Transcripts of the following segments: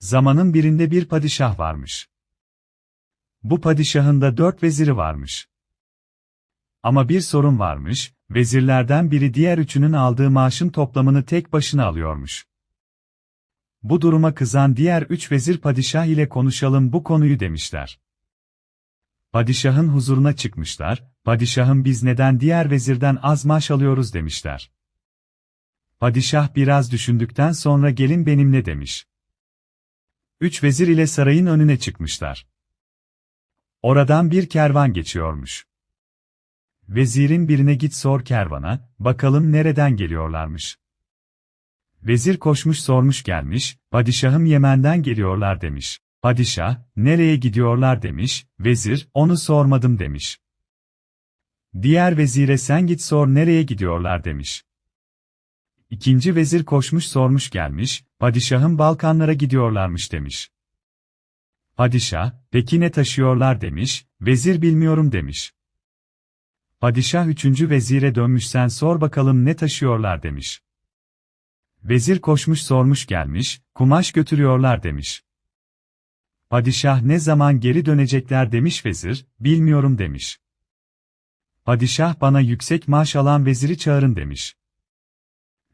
Zamanın birinde bir padişah varmış. Bu padişahın da dört veziri varmış. Ama bir sorun varmış, vezirlerden biri diğer üçünün aldığı maaşın toplamını tek başına alıyormuş. Bu duruma kızan diğer üç vezir padişah ile konuşalım bu konuyu demişler. Padişahın huzuruna çıkmışlar, padişahım biz neden diğer vezirden az maaş alıyoruz demişler. Padişah biraz düşündükten sonra gelin benimle demiş. Üç vezir ile sarayın önüne çıkmışlar. Oradan bir kervan geçiyormuş. Vezirin birine git sor kervana, bakalım nereden geliyorlarmış. Vezir koşmuş sormuş gelmiş, padişahım Yemen'den geliyorlar demiş. Padişah, nereye gidiyorlar demiş, vezir, onu sormadım demiş. Diğer vezire sen git sor nereye gidiyorlar demiş. İkinci vezir koşmuş sormuş gelmiş, padişahım Balkanlara gidiyorlarmış demiş. Padişah, peki ne taşıyorlar demiş, vezir bilmiyorum demiş. Padişah üçüncü vezire dönmüş sen sor bakalım ne taşıyorlar demiş. Vezir koşmuş sormuş gelmiş, kumaş götürüyorlar demiş. Padişah ne zaman geri dönecekler demiş vezir, bilmiyorum demiş. Padişah bana yüksek maaş alan veziri çağırın demiş.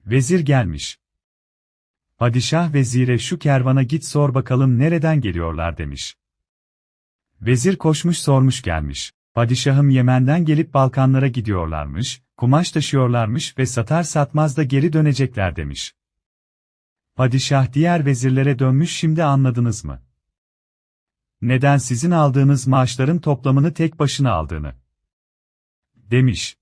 Vezir gelmiş. Padişah vezire şu kervana git sor bakalım nereden geliyorlar demiş. Vezir koşmuş sormuş gelmiş. Padişahım Yemen'den gelip Balkanlara gidiyorlarmış, kumaş taşıyorlarmış ve satar satmaz da geri dönecekler demiş. Padişah diğer vezirlere dönmüş şimdi anladınız mı? Neden sizin aldığınız maaşların toplamını tek başına aldığını? Demiş.